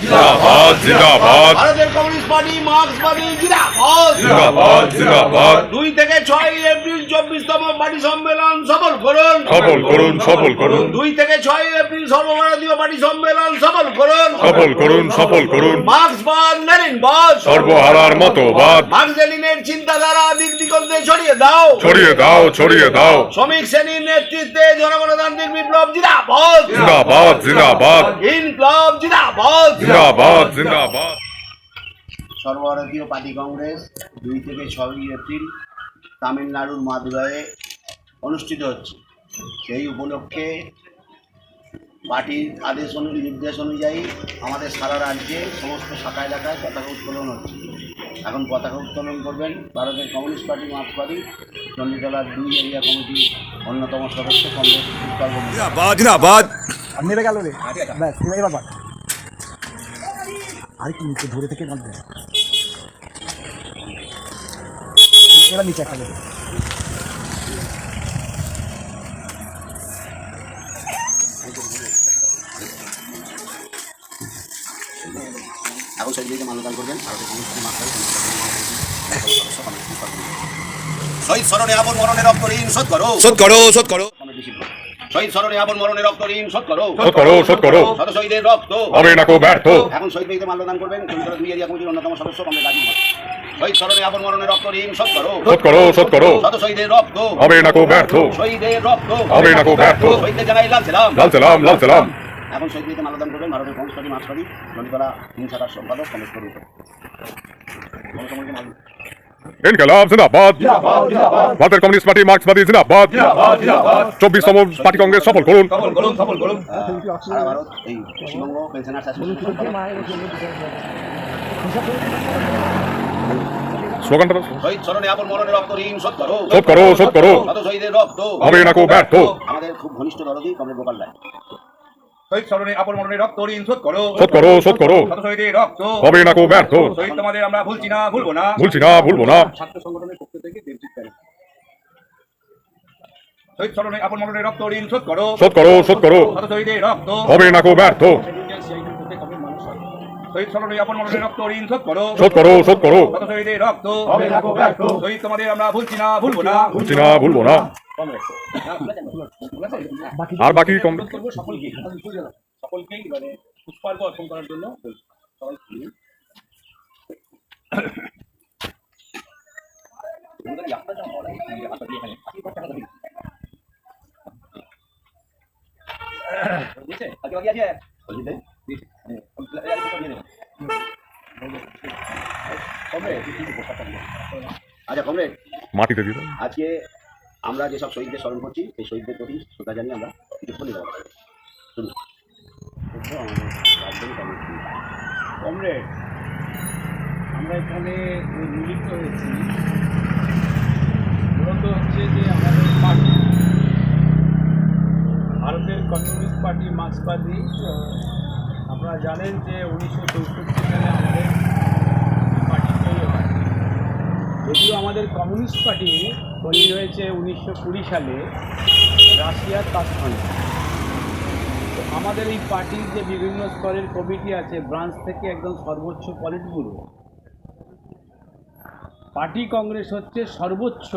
你好。জিন্দাবাদ জিন্দাবাদ। ভারতের communist party মার্ক্সবাদী জিন্দাবাদ। জিন্দাবাদ জিন্দাবাদ। দুই থেকে ছয় এপ্রিল চব্বিশতম পার্টি সম্মেলন সফল করুন। সফল করুন সফল করুন। দুই থেকে ছয় এপ্রিল সর্বভারতীয় পার্টি সম্মেলন সফল করুন। সফল করুন সফল করুন। মার্ক্সবাদ লেনিনবাদ সর্বহারার মতবাদ। মার্ক্স লেনিনের চিন্তাধারা দিক দিগন্তে ছড়িয়ে দাও। ছড়িয়ে দাও ছড়িয়ে দাও। শ্রমিক শ্রেণির নেতৃত্বে জনগণতান্ত্রিক বিপ্লব জিন্দাবাদ। জিন্দাবাদ জিন্দাবাদ। ইনকলাব জিন্দাবাদ। জিন্দাবাদ জিন্দাবাদ। সর্বভারতীয় পার্টি কংগ্রেস দুই থেকে ছয়ই এপ্রিল তামিলনাড়ুর মাদুরায়ে অনুষ্ঠিত হচ্ছে। সেই উপলক্ষে পার্টির আদেশ অনু নির্দেশ অনুযায়ী আমাদের সারা রাজ্যে সমস্ত শাখা এলাকায় পতাকা উত্তোলন হচ্ছে। এখন পতাকা উত্তোলন করবেন ভারতের কমিউনিস্ট পার্টি মার্ক্সবাদী চণ্ডীতলার দুই এরিয়া কমিটির অন্যতম সদস্য কংগ্রেস আর কি নিচে ধরে থেকে বাঁধবে এবার নিচে একটা এখন সেগুলিকে মান্যদান করবেন। ভারতের কমিউনিস্ট পার্টি মার্ক্সবাদী শহীদ স্মরণে আপন মরণের রক্ত ঋণ শোধ করো। শোধ করো শোধ করো। শহীদ স্মরণে আপন মরণের রক্ত ঋণ শোধ করো। শোধ করো শোধ করো। শত শহীদের রক্ত। হবে না কো ব্যর্থ। এখন শহীদ ব্যক্তিতে মাল্যদান করবেন চন্দ্র দুই এরিয়া কমিটির অন্যতম সদস্য রাজীব ঘোষ। শহীদ স্মরণে আপন মরণের রক্ত ঋণ শোধ করো। শোধ করো শোধ করো। শত শহীদের রক্ত। হবে না কো ব্যর্থ। শহীদের রক্ত। হবে না কো ব্যর্থ। শহীদদের জানাই লাল সালাম। লাল সালাম লাল সালাম। এখন শহীদ ব্যক্তিতে মাল্যদান করবেন ভারতের মার্ক্সবাদী চণ্ডীতলা তিন শাখার সম্পাদক কংগ্রেস কর্মী ইনকলাব জিন্দাবাদ। ভারতের কমিউনিস্ট পার্টি মার্ক্সবাদী জিন্দাবাদ। চব্বিশতম পার্টি কংগ্রেস সফল করুন। স্লোগানটা শোধ করো। শোধ করো হবে না কো ব্যর্থ। আমাদের খুব ঘনিষ্ঠ দরদি কমরেড গোপাল রায়। শহীদ স্মরণে আপন মরণের রক্ত ঋণ শোধ করো। শোধ করো শোধ করো। শত শহীদের রক্ত। হবে না কো ব্যর্থ। শহীদ তোমাদের আমরা ভুলছি না ভুলবো না। ভুলছি না ভুলবো না। ছাত্র সংগঠনের পক্ষ থেকে দেবজিৎ প্যারেড শহীদ স্মরণে আপন মরণের রক্ত ঋণ শোধ করো। শোধ করো শোধ করো। শত শহীদের রক্ত। হবে না কো ব্যর্থ। শহীদ স্মরণে আপন মরণের রক্ত ঋণ শোধ করো। শোধ করো শোধ করো। শত শহীদের রক্ত শহীদ তোমাদের আমরা ভুলছি না ভুলবো না। ভুলছি না ভুলবো না। আর বাকি সকলকেই মানে পুষ্পার্ঘ অর্পণ করার জন্য কমরেড মাটিতে দিয়ে আজকে আমরা যেসব শহীদদের স্মরণ করছি, সেই শহীদদের প্রতি শ্রদ্ধা জানিয়ে আমরা কিছুক্ষণ পারব শুনুন। কমরেড, আমরা এখানে মিলিত হয়েছি। মূলত হচ্ছে যে আমাদের পার্টি, ভারতের কমিউনিস্ট পার্টি মার্ক্সবাদী, আপনারা জানেন যে উনিশশো চৌষট্টি সালে আমাদের পার্টি তৈরি হয়। যদিও আমাদের কমিউনিস্ট পার্টি তৈরি হয়েছে উনিশশো কুড়ি সালে রাশিয়ার তাৎক্ষণিক আমাদের এই পার্টির যে বিভিন্ন স্তরের কমিটি আছে, ব্রাঞ্চ থেকে একদম সর্বোচ্চ পলিটব্যুরো। পার্টি কংগ্রেস হচ্ছে সর্বোচ্চ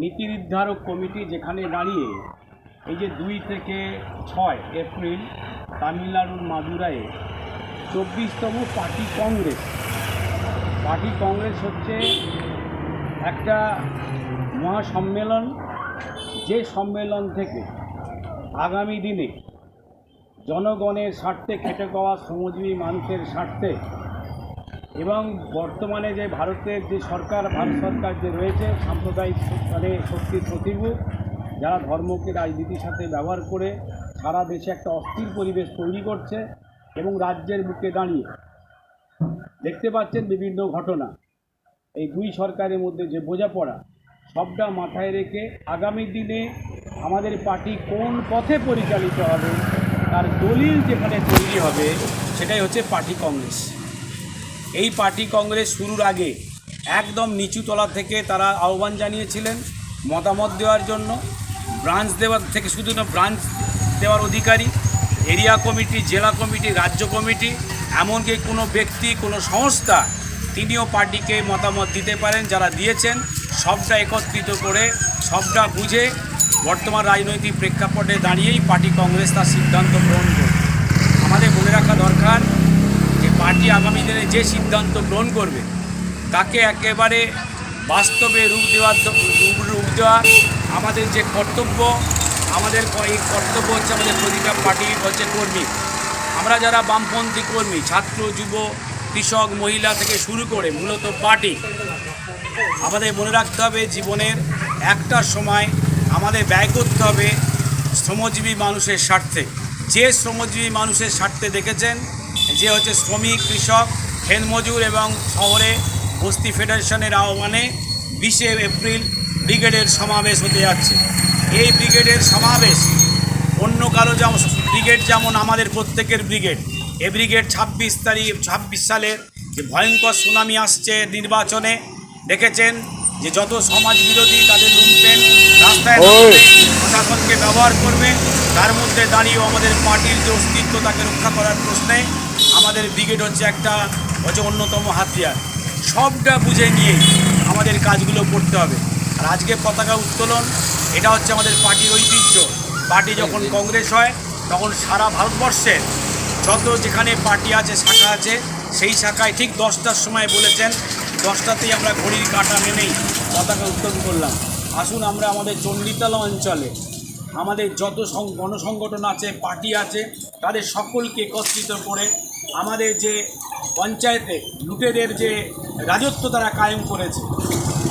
নীতি নির্ধারক কমিটি যেখানে দাঁড়িয়ে এই যে দুই থেকে ছয় এপ্রিল তামিলনাড়ুর মাদুরায়ে চব্বিশতম পার্টি কংগ্রেস। পার্টি কংগ্রেস হচ্ছে একটা মহাসম্মেলন, যে সম্মেলন থেকে আগামী দিনে জনগণের স্বার্থে খেটে পাওয়া শ্রমজীবী মানুষের স্বার্থে এবং বর্তমানে যে ভারতের যে সরকার, ভারত সরকার যে রয়েছে, সাম্প্রদায়িক মানে শক্তির প্রতিভূত যারা ধর্মকে রাজনীতির সাথে ব্যবহার করে সারা দেশে একটা অস্থির পরিবেশ তৈরি করছে এবং রাজ্যের বুকে দাঁড়িয়ে দেখতে পাচ্ছেন বিভিন্ন ঘটনা। এই দুই সরকারের মধ্যে যে বোঝাপড়া, সবটা মাথায় রেখে আগামী দিনে আমাদের পার্টি কোন পথে পরিচালিত হবে, তার দলিল যেখানে তৈরি হবে, সেটাই হচ্ছে পার্টি কংগ্রেস। এই পার্টি কংগ্রেস শুরুর আগে একদম নিচু তলা থেকে তারা আহ্বান জানিয়েছিলেন মতামত দেওয়ার জন্য। ব্রাঞ্চ দেওয়ার থেকে শুধু না, ব্রাঞ্চ দেওয়ার অধিকারী, এরিয়া কমিটি, জেলা কমিটি, রাজ্য কমিটি, এমনকি কোনো ব্যক্তি, কোনো সংস্থা তিনিও পার্টিকে মতামত দিতে পারেন, যারা দিয়েছেন, সবটা একত্রিত করে, সবটা বুঝে বর্তমান রাজনৈতিক প্রেক্ষাপটে দাঁড়িয়েই পার্টি কংগ্রেস তার সিদ্ধান্ত গ্রহণ করবে। আমাদের মনে রাখা দরকার যে পার্টি আগামী দিনে যে সিদ্ধান্ত গ্রহণ করবে, তাকে একেবারে বাস্তবে রূপ দেওয়ার রূপ দেওয়া আমাদের যে কর্তব্য, আমাদের এই কর্তব্য হচ্ছে আমাদের প্রতিটা পার্টি হচ্ছে কর্মী। আমরা যারা বামপন্থী কর্মী, ছাত্র, যুব কৃষক, মহিলা থেকে শুরু করে মূলত পার্টি। আমাদের মনে রাখতে হবে, জীবনের একটা সময় আমাদের ব্যয় করতে হবে শ্রমজীবী মানুষের স্বার্থে। যে শ্রমজীবী মানুষের স্বার্থে দেখেছেন, যে হচ্ছে শ্রমিক, কৃষক খেনমজুর এবং শহরে বস্তি ফেডারেশনের আহ্বানে বিশে এপ্রিল ব্রিগেডের সমাবেশ হতে যাচ্ছে। এই ব্রিগেডের সমাবেশ অন্য কারও যেমন, ব্রিগেড যেমন আমাদের প্রত্যেকের ব্রিগেড এ ব্রিগেড ছাব্বিশ তারিখ ছাব্বিশ সালের যে ভয়ঙ্কর সুনামি আসছে নির্বাচনে দেখেছেন যে যত সমাজ বিরোধী তাদের লুম্পেন রাস্তায় প্রশাসনকে ব্যবহার করবে তার মধ্যে দাঁড়িয়েও আমাদের পার্টির যে অস্তিত্ব তাকে রক্ষা করার প্রশ্নে আমাদের ব্রিগেড হচ্ছে একটা হচ্ছে অন্যতম হাতিয়ার। সবটা বুঝে নিয়ে আমাদের কাজগুলো করতে হবে। আর আজকে পতাকা উত্তোলন এটা হচ্ছে আমাদের পার্টির ঐতিহ্য। পার্টি যখন কংগ্রেস হয় তখন সারা ভারতবর্ষের যত যেখানে পার্টি আছে, শাখা আছে, সেই শাখায় ঠিক দশটার সময় বলেছেন, দশটাতেই আমরা ঘড়ির কাঁটা মেনেই পতাকা উত্তোলন করলাম। আসুন আমরা আমাদের চণ্ডীতলা অঞ্চলে আমাদের যত গণসংগঠন আছে, পার্টি আছে, তাদের সকলকে একত্রিত করে আমাদের যে পঞ্চায়েতে লুটেদের যে রাজত্ব তারা কায়েম করেছে,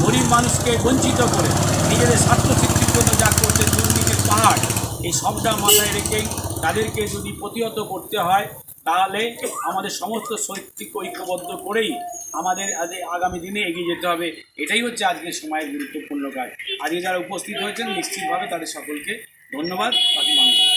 গরিব মানুষকে বঞ্চিত করে, নিজেদের স্বার্থসিদ্ধির জন্য যা করছে দুর্নীতির পাহাড় এই সবটা মাথায় রেখেই তাদেরকে যদি প্রতিহত করতে হয়, তাহলে আমাদের সমস্ত শৈক্ষিক ঐক্যবদ্ধ করেই আমাদের আগে- আগামী দিনে এগিয়ে যেতে হবে। এটাই হচ্ছে আজকের সময়ের গুরুত্বপূর্ণ কাজ। আজকে যারা উপস্থিত হয়েছেন, নিশ্চিতভাবে তাদের সকলকে ধন্যবাদ। বাকি মানুষ